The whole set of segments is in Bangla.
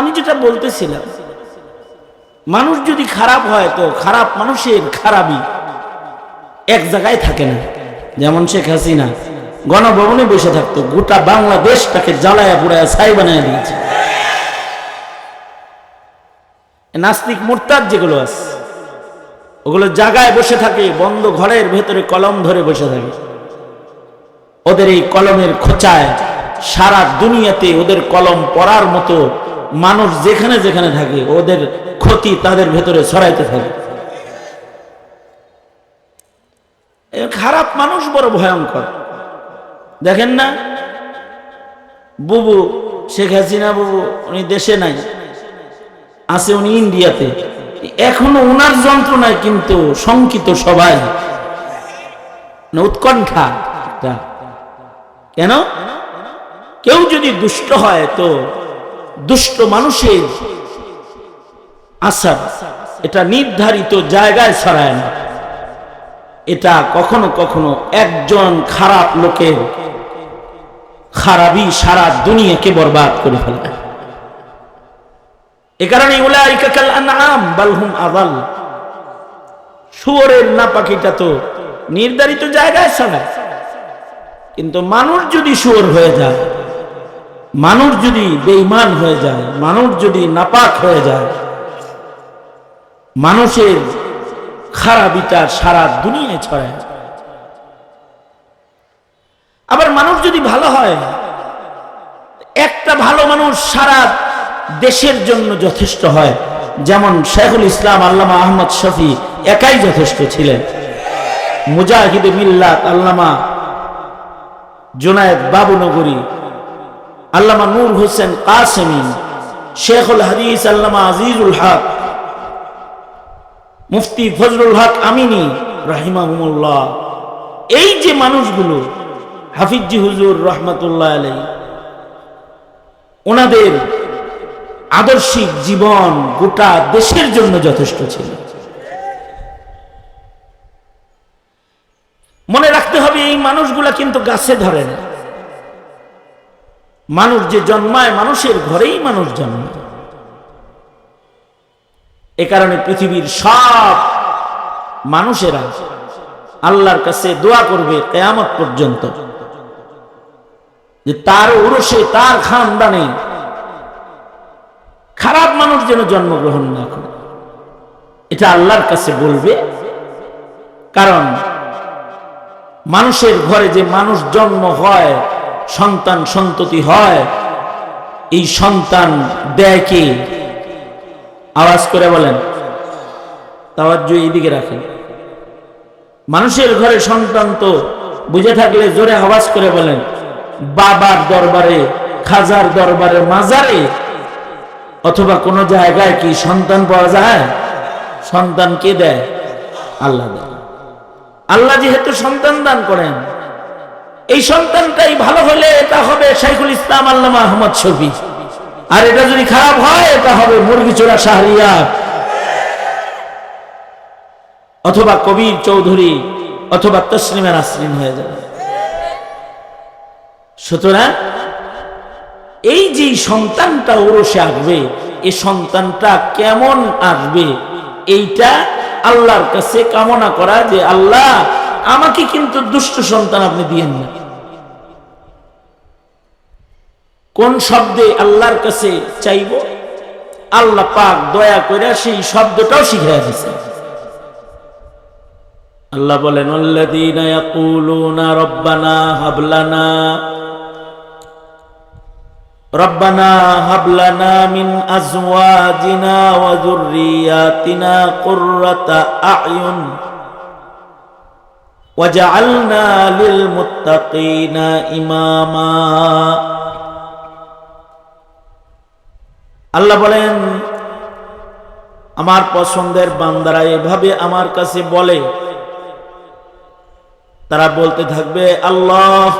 আমি যেটা বলতেছিলাম, মানুষ যদি খারাপ হয় তো খারাপ মানুষের খারাপই। এক জায়গায় থাকে না। যেমন শেখ হাসিনা গণভবনে বসে থাকতো, গোটা বাংলাদেশটাকে জ্বালায়া পুড়ায় ছাই বানায় দিয়েছে। নাস্তিক মোরতাদ যেগুলো আছে, ওগুলো জায়গায় বসে থাকে, বন্ধ ঘরের ভেতরে কলম ধরে বসে থাকে। ওদের এই কলমের খোঁচায় সারা দুনিয়াতে ওদের কলম পড়ার মতো মানুষ যেখানে যেখানে থাকে, ওদের ক্ষতি তাদের ভেতরে ছড়াইতে থাকে। খারাপ মানুষ বড় ভয়ঙ্কর। দেখেন না? বুবু, শেখ হাসিনা বুবু, উনি দেশে নাই, আছে উনি ইন্ডিয়াতে। এখনও ওনার যন্ত্রণায় কিন্তু শঙ্কিত সবাই। মানে উৎকণ্ঠা। কেন? কেউ যদি দুষ্ট হয় তো দুষ্ট মানুষের আশা এটা নির্ধারিত জায়গায় ছড়ায় না। এটা কখনো কখনো একজন খারাপ লোকের খারাপই সারা দুনিয়াকে বরবাদ করে ফেলে। এ কারণে উলাইকা কাল আনআম বাল হুম শুয়োরের না পাখিটা তো নির্ধারিত জায়গায় ছড়ায়। কিন্তু মানুষ যদি শুয়োর হয়ে যায় মানুষ যদি বেঈমান হয়ে যায়, মানুষ যদি নাপাক হয়ে যায়, মানুষের খারাপিটা সারা দুনিয়ায় ছড়ায়। আবার মানুষ যদি ভালো হয়, একটা ভালো মানুষ সারা দেশের জন্য যথেষ্ট হয়। যেমন শেখুল ইসলাম আল্লামা আহমদ শফি একাই যথেষ্ট ছিলেন। মুজাহিদ মিল্লাত আল্লামা জোনায়েদ বাবুনগরী আল্লামা নূর হোসেন কাসেমিন, শেখুল হাদিস আল্লামা আজিজুল হক, মুফতি ফজলুল হক আমিনী রাহিমাহুমুল্লাহ। এই যে মানুষগুলো, হাফিজি হুজুর রহমতুল্লাহ আলাই ওনাদের আদর্শিক জীবন গোটা দেশের জন্য যথেষ্ট ছিল। মনে রাখতে হবে এই মানুষগুলা কিন্তু গাছে ধরে না। মানুষ যে জন্মায়, মানুষের ঘরেই মানুষ জন্মায়। এ কারণে পৃথিবীর সব মানুষেরা আল্লাহর কাছে দোয়া করবে কেয়ামত পর্যন্ত, যে তার উরসে তার খানদানে খারাপ মানুষ যেন জন্মগ্রহণ না করে। এটা আল্লাহর কাছে বলবে, কারণ মানুষের ঘরে যে মানুষ জন্ম হয় সন্তান সন্ততি হয়, এই সন্তান দেয় কে? আওয়াজ করে বলেন। তাওয়াজ্জু এইদিকে রাখেন। মানুষের ঘরে সন্তান তো বুঝে থাকলে জোরে আওয়াজ করে বলেন, বাবার দরবারে, খাজার দরবারে, মাজারে, অথবা কোন জায়গায় কি সন্তান পাওয়া যায়? সন্তান কে দেয়? আল্লাহ দেয়। আল্লাহ যেহেতু সন্তান দান করেন এই সন্তানটাই ভালো হলে এটা হবে শাইখুল ইসলাম আল্লামা আহমদ শফি আর এটা যদি খারাপ হয় এটা হবে মুরগি চোরা শাহরিয়ার অথবা কবির চৌধুরী, অথবা তসলিমের আসলিম হয়ে যাবে। সুতরাং এই যে সন্তানটা ওরসে আসবে এই সন্তানটা কেমন আসবে, এইটা আল্লাহর কাছে কামনা করা যে আল্লাহ, আমাকে কিন্তু দুষ্ট সন্তান আপনি দিয়েন না। কোন শব্দে আল্লাহর কাছে চাইব? আল্লাহ পাক দয়া করে সেই শব্দটাও শিখিয়ে দিয়েছে আল্লাহ বলেন রব্বানা হাবলানা রব্বানা হাবলানা মিন আজওয়াজিনা ওয়া যুররিয়াতিনা কুররাতা আ'য়ুন ওয়াজআলনা লিল মুত্তাকিনা ইমামা। আল্লাহ বলেন, আমার পছন্দের বান্দারা এভাবে আমার কাছে বলে। তারা বলতে থাকবে, আল্লাহ,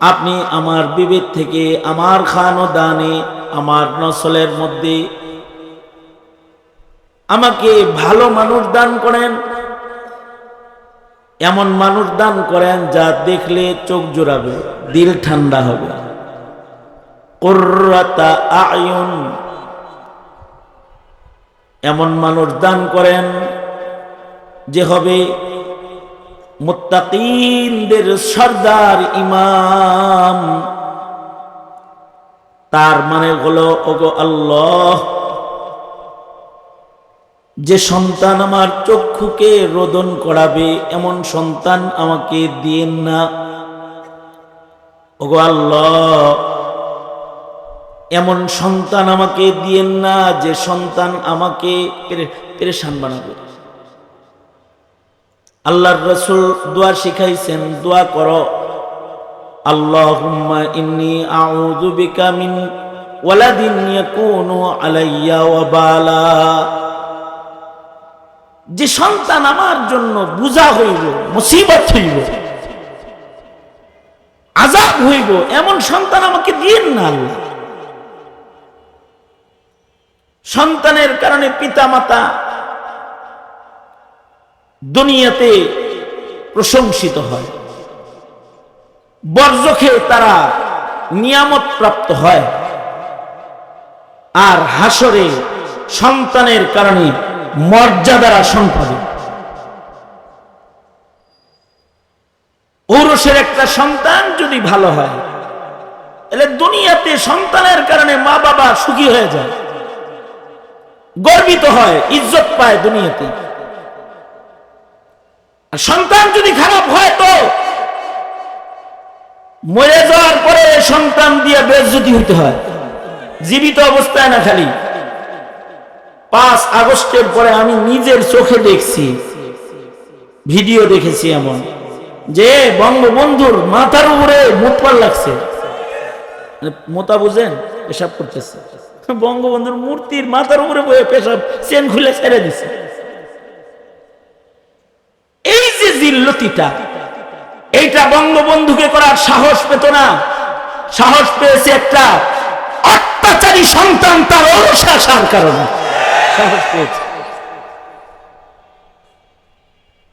আপনি আমার বিবেক থেকে আমার খান ও দানে আমার নসলের মধ্যে আমাকে ভালো মানুষ দান করেন। এমন মানুষ দান করেন যা দেখলে চোখ জোড়াবে, দিল ঠান্ডা হবে। আয়ুন। এমন মানুষ দান করেন যে হবে মুত্তাকিনদের সর্দার ইমাম। তার মানে হলো, ওগো আল্লাহ, যে সন্তান আমার চক্ষুকে রোদন করাবে, এমন সন্তান আমাকে দিয়েন না। ওগো আল্লাহ এমন সন্তান আমাকে দিয়েন না যে সন্তান আমাকে পেরে- পেরেশান বানাবে। আল্লাহর রসুল দোয়া শিখাইছেন, দোয়া করো। আল্লাহুম্মা ইন্নি আউযু বিকা মিন ওয়ালাদিন ইয়াকুনু আলাইয়া যে সন্তান আমার জন্য বুঝা হইব, মুসিবত হইব আজাব হইব, এমন সন্তান আমাকে দিয়েন না আল্লাহ। সন্তানের কারণে পিতা মাতা দুনিয়াতে প্রশংসিত হয়। বর্জকে তারা নিয়ামত প্রাপ্ত হয়। আর হাসরে সন্তানের কারণে মর্যাদার আসন পাবে ঔরসের একটা সন্তান যদি ভালো হয়, তাহলে দুনিয়াতে সন্তানের কারণে মা বাবা সুখী হয়ে যায়। গর্বিত হয়, ইজ্জত পায় দুনিয়াতে। আর সন্তান যদি খারাপ হয় তো মরে যাওয়ার পরে সন্তান দিয়ে বেজ্জতি হইতে হয়। জীবিত অবস্থায় না খালি। পাঁচ আগস্টের পরে আমি নিজের চোখে দেখছি, ভিডিও দেখেছি এমন, যে বঙ্গবন্ধুর মাথার উপরে মুতপাল লাগছে। মানে মোতা বুঝেন এসব করতেছে। বঙ্গবন্ধুর মূর্তির মাথার উপরে বয়ে পেশাব, চেন খুলে ছেড়ে দিছে। এই যে জিল্লতিটা, এইটা বঙ্গবন্ধুকে করার সাহস পেত না। সাহস পেয়েছে একটা অত্যাচারী সন্তান তার অনুশাসার কারণে। সাহস পেয়েছে।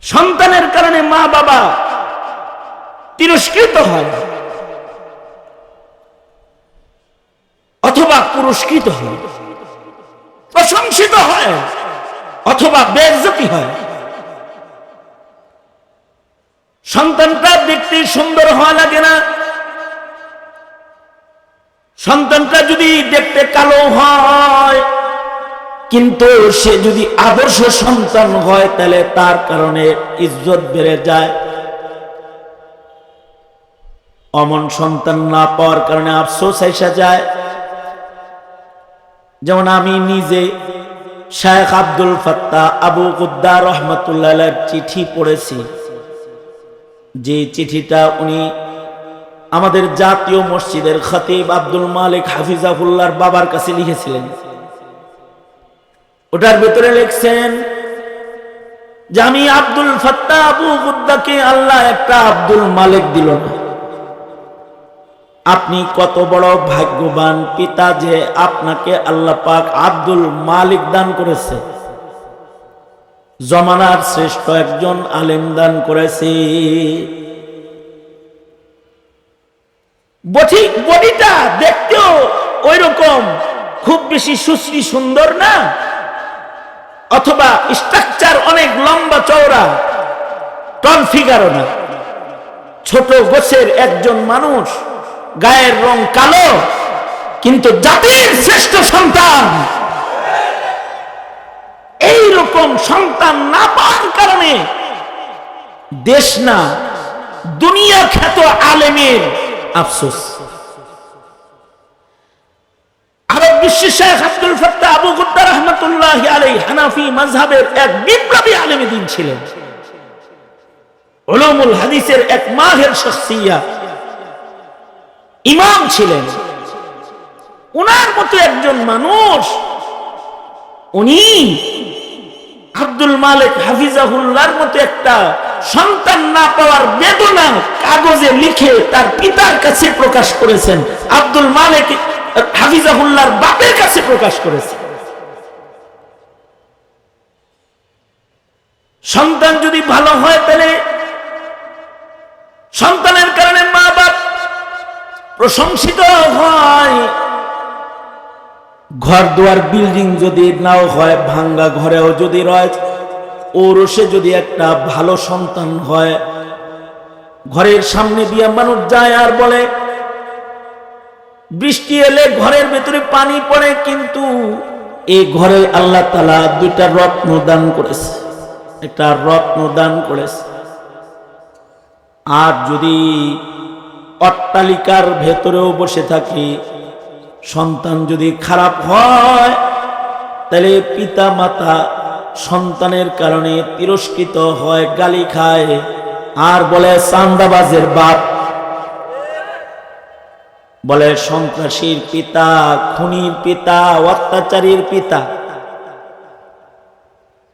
সন্তানের কারণে মা বাবা তিরস্কৃত হয় অথবা পুরস্কৃত হয়, প্রশংসিত হয়, অথবা বেজ্জতি হয়। সন্তানটা দেখতে সুন্দর হওয়া লাগে না। সন্তানটা যদি দেখতে কালো হয়, কিন্তু সে যদি আদর্শ সন্তান হয়, তাহলে তার কারণে ইজ্জত বেড়ে যায়। অমন সন্তান না পাওয়ার কারণে আফসোস আইসা যায়। যেমন আমি নিজে শায়েখ আব্দুল ফত্তা আবু কুদ্দা রহমতুল্লাহ চিঠি পড়েছি। যে চিঠিটা উনি আমাদের জাতীয় মসজিদের খতিব আব্দুল মালিক হাফিজাহুল্লাহর বাবার কাছে লিখেছিলেন। ওটার ভেতরে লিখছেন যে আমি আব্দুল ফত্তা আবু কুদ্দাকে আল্লাহ একটা আব্দুল মালিক দিল না। আপনি কত বড় ভাগ্যবান পিতা যে আপনাকে আল্লাহ পাক আব্দুল মালিক দান করেছে। জমানার শ্রেষ্ঠ একজন আলেম দান করেছে। বডিটা দেখতেও ওই রকম খুব বেশি সুশ্রী সুন্দর না? অথবা স্ট্রাকচার অনেক লম্বা চওড়া, টন ফিগারও না। ছোট গোছের একজন মানুষ গায়ের রং কালো, কিন্তু জাতির শ্রেষ্ঠ সন্তান। এই রকম সন্তান না পাওয়ার কারণে দেশ না, দুনিয়া খ্যাত আলেমের আফসোস। আরব বিশ্বের শেখ আব্দুল ফত্তা আবু গুদ্দা রহমতুল্লাহ আলাই হানাফি mazhabের এক বিপ্লবী আলেমী দিন ছিলেন। উলুমুল হাদিসের এক মাহের শখসিয়া ইমাম ছিলেন। উনার মতো একজন মানুষ, উনি আব্দুল মালিক হাফিজাহুল্লাহর মতো একটা সন্তান না পাওয়ার বেদনা কাগজে লিখে তার পিতার কাছে প্রকাশ করেছেন। আব্দুল মালিক হাফিজাহুল্লাহর বাপের কাছে প্রকাশ করেছেন। সন্তান যদি ভালো হয় তাহলে সন্তানের কারণে প্রশংসিত হয়। ঘর দুয়ার বিল্ডিং যদি নাও হয়, ভাঙ্গা ঘরেও যদি রয় ওরসে যদি একটা ভালো সন্তান হয়, ঘরের সামনে দিয়ে মানুষ যায় আর বলে, বৃষ্টি এলে ঘরের ভেতরে পানি পড়ে, কিন্তু এই ঘরে আল্লাহ তালা দুইটা রত্ন দান করেছে। একটা রত্ন দান করেছে। আর যদি অট্টালিকার ভেতরেও বসে থাকি। সন্তান যদি খারাপ হয়, তাহলে পিতা মাতা সন্তানের কারণে তিরস্কৃত হয় গালি খায়। আর বলে, চান্দাবাজের বাপ। বলে, সন্ত্রাসীর পিতা, খুনির পিতা, অত্যাচারীর পিতা।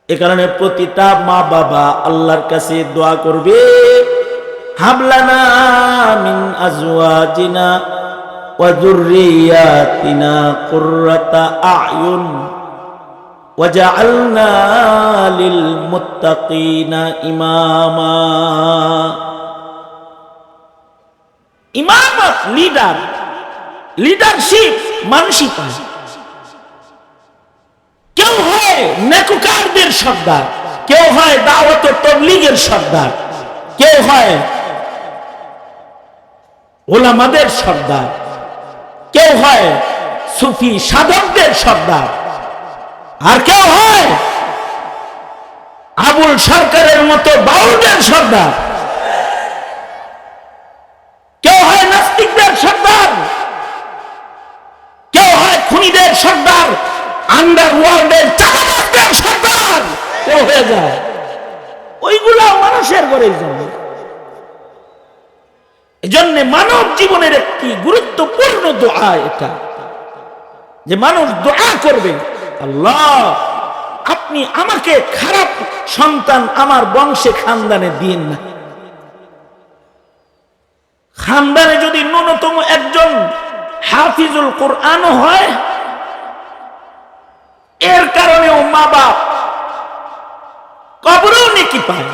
এ কারণে প্রতিটা মা বাবা আল্লাহর কাছে দোয়া করবে। হাবলানা মিন আজওয়াজিনা ওয়া যুররিয়াতিনা কুররাতা আয়ুন লিল মুত্তাকিনা ইমামা। ইমামত, লিডার, লিডারশিপ পায়। কেউ হয় নেকুকারদের সর্দার, কেউ হয় দাওয়াত তবলিগের সর্দার, কেউ হয় ওলামাদের সর্দার। কেউ হয় সুফি সাধকদের সর্দার, আর কেউ হয় আবুল সরকারের মতো বাউলদের সর্দার। কেউ হয় নাস্তিকদের সর্দার, কেউ হয় খুনিদের সর্দার আন্ডারওয়ার্ল্ডের চাকাবাজদের সর্দার। কেউ হয়ে যায়। ওইগুলো মানুষের ঘরে জন্য এজন্য মানব জীবনের একটি গুরুত্বপূর্ণ দোয়া এটা। যে মানুষ দোয়া করবে, আল্লাহ, আপনি আমাকে খারাপ সন্তান আমার বংশে খানদানে দিন না। খানদানে যদি ন্যূনতম একজন হাফিজুল কোরআন হয়, এর কারণেও মা বাপ কবরেও নেকি পায়।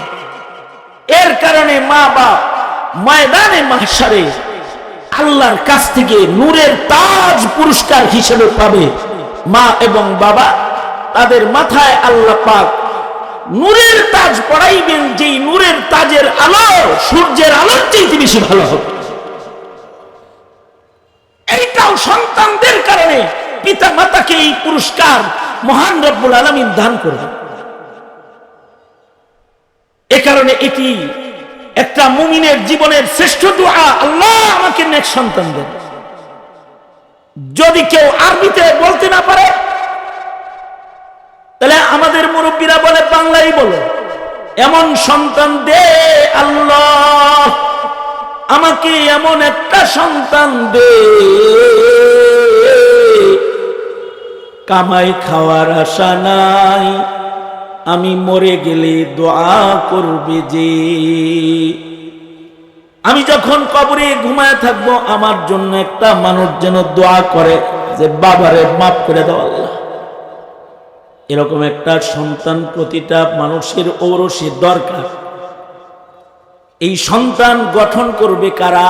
এর কারণে মা বাপ ময়দানে মাসারে আল্লাহর কাছ থেকে নূরের তাজ পুরস্কার হিসেবে পাবে মা এবং বাবা। তাদের মাথায় আল্লাহ পাক নূরের তাজ পড়াইবেন, যেই নূরের তাজের আলো, সূর্যের আলোর চেয়ে বেশি ভালো হবে। এইটাও সন্তানদের কারণে পিতা মাতাকে এই পুরস্কার মহান রব্বুল আলমিন দান করবে এ কারণে এটি একটা মুমিনের জীবনের শ্রেষ্ঠ দোয়া আল্লাহ আমাকে নেক সন্তান দেন। যদি কেউ আরবিতে বলতে না পারে, তাহলে আমাদের মুরব্বীরা বলে, বাংলাই বলো। এমন সন্তান দে আল্লাহ, আমাকে এমন একটা সন্তান দে। কামাই খাওয়ার আশা নাই আমি মরে গেলে দোয়া করবে যে। আমি যখন কবরে ঘুমায় থাকব, আমার জন্য একটা মানুষ যেন দোয়া করে যে, বাবারে, মাফ করে দাও আল্লাহ। এরকম একটা সন্তান প্রতিটা মানুষের ঔরসের দরকার। এই সন্তান গঠন করবে কারা?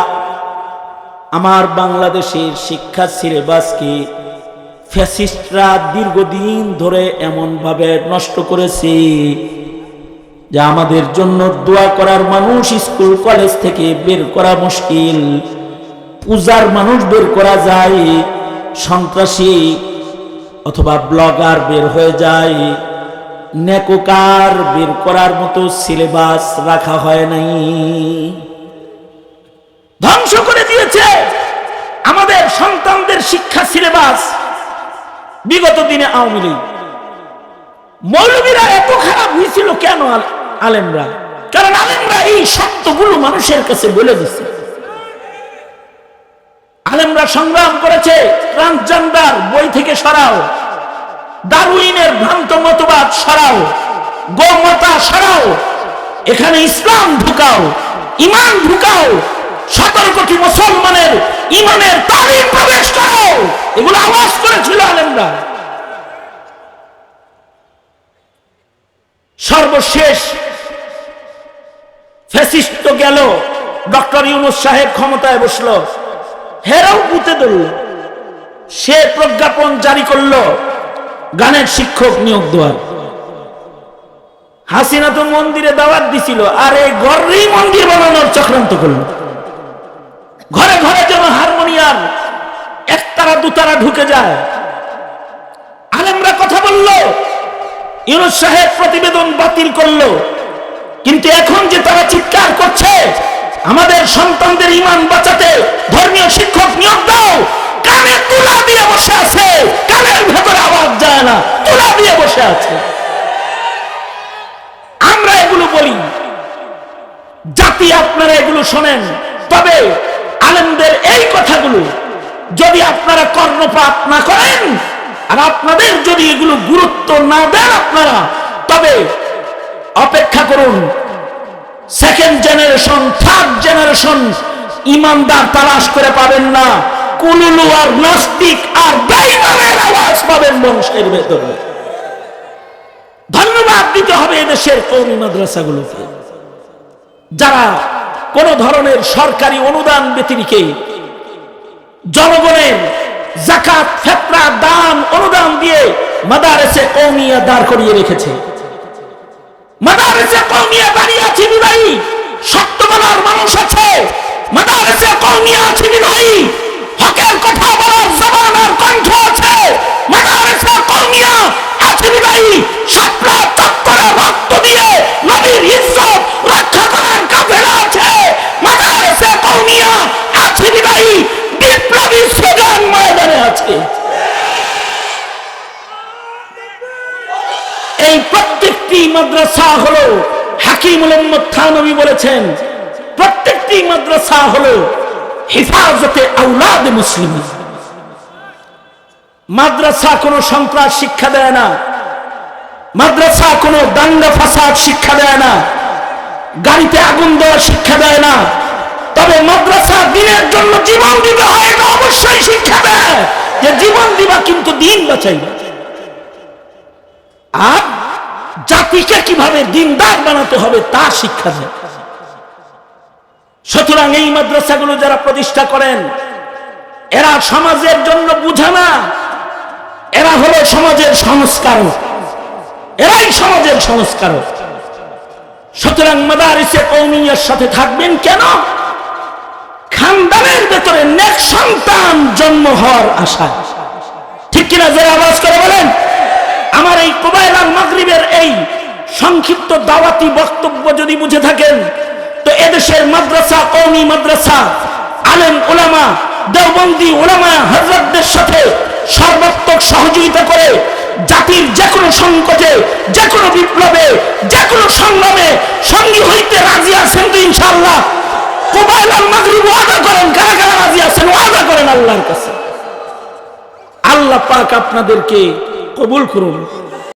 আমার বাংলাদেশের শিক্ষা সিলেবাসকে ফ্যাসিস্টরা দীর্ঘদিন ধরে এমনভাবে নষ্ট করেছে যে আমাদের জন্য দোয়া করার মানুষ স্কুল, কলেজ থেকে বের করা মুশকিল। পূজার মানুষ বের করা যায়, সন্ত্রাসী অথবা ব্লগার বের হয়ে যায়। নেকোকার বের করার মতো সিলেবাস রাখা হয় নাই। ধ্বংস করে দিয়েছে আমাদের সন্তানদের শিক্ষা সিলেবাস। বিগত দিনে আওয়ামী লীগ। মৌলবীরা এত খারাপ হয়েছিল কেন আলেমরা? কারণ আলেমরা এই সত্যগুলো মানুষের কাছে বলে দিচ্ছে আলেমরা সংগ্রাম করেছে ট্রান্সজেন্ডার বই থেকে সরাও দারুইনের ভ্রান্ত মতবাদ সরাও, গৌমতা সরাও, এখানে ইসলাম ঢুকাও, ইমান ঢুকাও সতেরো কোটি মুসলমানের ইমানের তারিখ প্রবেশ করো। এগুলো আওয়াজ করেছিল আলেমরা। সর্বশেষ ফ্যাসিস্ট তো গেল, ডক্টর ইউনুস সাহেব ক্ষমতায় বসল। হেরাও পুঁতে ধরল। সে প্রজ্ঞাপন জারি করল, গানের শিক্ষক নিয়োগ দেওয়ার। হাসিনা তো মন্দিরে দাওয়াত দিছিল, আর এই ঘরেই মন্দির বানানোর চক্রান্ত করল। ঘরে ঘরে যেন হারমোনিয়াম, একতারা দুতারা ঢুকে যায়। আলেমরা কথা বলল, ইউনুস সাহেব প্রতিবেদন বাতিল করল। কিন্তু এখন যে তারা চিৎকার করছে, আমাদের সন্তানদের ইমান বাঁচাতে ধর্মীয় শিক্ষক নিয়োগ দাও, কানে তুলা দিয়ে বসে আছে, কানের ভেতরে আওয়াজ যায় না, তুলা দিয়ে বসে আছে। আমরা এগুলো বলি, জাতি আপনারা এগুলো শোনেন, তবে আলেমদের এই কথাগুলো যদি আপনারা কর্ণপাত না করেন, আর আপনাদের যদি এগুলো গুরুত্ব না দেন আপনারা, তবে অপেক্ষা করুন সেকেন্ড জেনারেশন থার্ড জেনারেশন ইমানদার তালাশ করে পাবেন না। কুলুলু আর নাস্তিক আর আওয়াজ পাবেন বংশের ভেতরে। ধন্যবাদ দিতে হবে এদেশের কৌমি মাদ্রাসাগুলোকে। যারা কোন ধরনের সরকারি অনুদান ব্যতিরিকে জনগণের জাকাত ফেতরা দান, অনুদান দিয়ে মাদারেসে কৌমিয়া দাঁড় করিয়ে রেখেছে। মাদারেসে কৌমিয়া দাঁড়িয়ে মানুষ আছে। মাদারেসে কৌমিয়া আছে হকের কথা বলার জবান আর কণ্ঠ আছে। মাদারেসে কৌমিয়া আছে বিদায়ী রক্ত দিয়ে নবীর ইজ্জত রক্ষা করার কাফেলা আছে মাদারেসে কৌমিয়া আছে বিদায়ী বিপ্লবী স্লোগান ময়দানে আছে এই প্রত্যেকটি মাদ্রাসা হলো হাকিমুল উম্মদ থানবী বলেছেন, প্রত্যেকটি মাদ্রাসা হলো হেফাজতে আউলাদ মুসলিম। মাদ্রাসা কোনো সন্ত্রাস শিক্ষা দেয় না, মাদ্রাসা কোনো দাঙ্গা ফাসাদ শিক্ষা দেয় না, গাড়িতে আগুন দেওয়ার শিক্ষা দেয় না। তবে মাদ্রাসা দিনের জন্য জীবন দিতে হয় এটা অবশ্যই শিক্ষা দেয় যে জীবন দিবা কিন্তু দিন বাঁচাইবা। আর জাতিকে কীভাবে দিনদার বানাতে হবে তা শিক্ষা দেয় সুতরাং এই মাদ্রাসাগুলো যারা প্রতিষ্ঠা করেন, এরা সমাজের জন্য বুঝে না এরা হলো সমাজের সংস্কারক। এরাই সমাজের সংস্কারক। সুতরাং মাদারিসে কৌমিয়ার সাথে থাকবেন কেন? খানদানের ভেতরে নেক সন্তান জন্ম হওয়ার আশা ঠিক কিনা যে আওয়াজ করে বলেন? আমার এই কোবাইল আর মাগরিবের এই সংক্ষিপ্ত দাওয়াতি বক্তব্য যদি বুঝে থাকেন, তো এদেশের মাদ্রাসা কৌমি মাদ্রাসা, আলেম ওলামা দেওবন্দি ওলামা হজরতদের সাথে সর্বাত্মক সহযোগিতা করে জাতির যে কোনো সংকটে যে কোনো বিপ্লবে যে কোনো সংগ্রামে সঙ্গী হইতে রাজি আছেন তো ইনশাআল্লাহ? কোবাইল আর মাগরিব ওয়াদা করেন, কারা কারা রাজি আছেন? ওয়াদা করেন আল্লাহর কাছে। আল্লাহ পাক আপনাদেরকে কবুল করুন।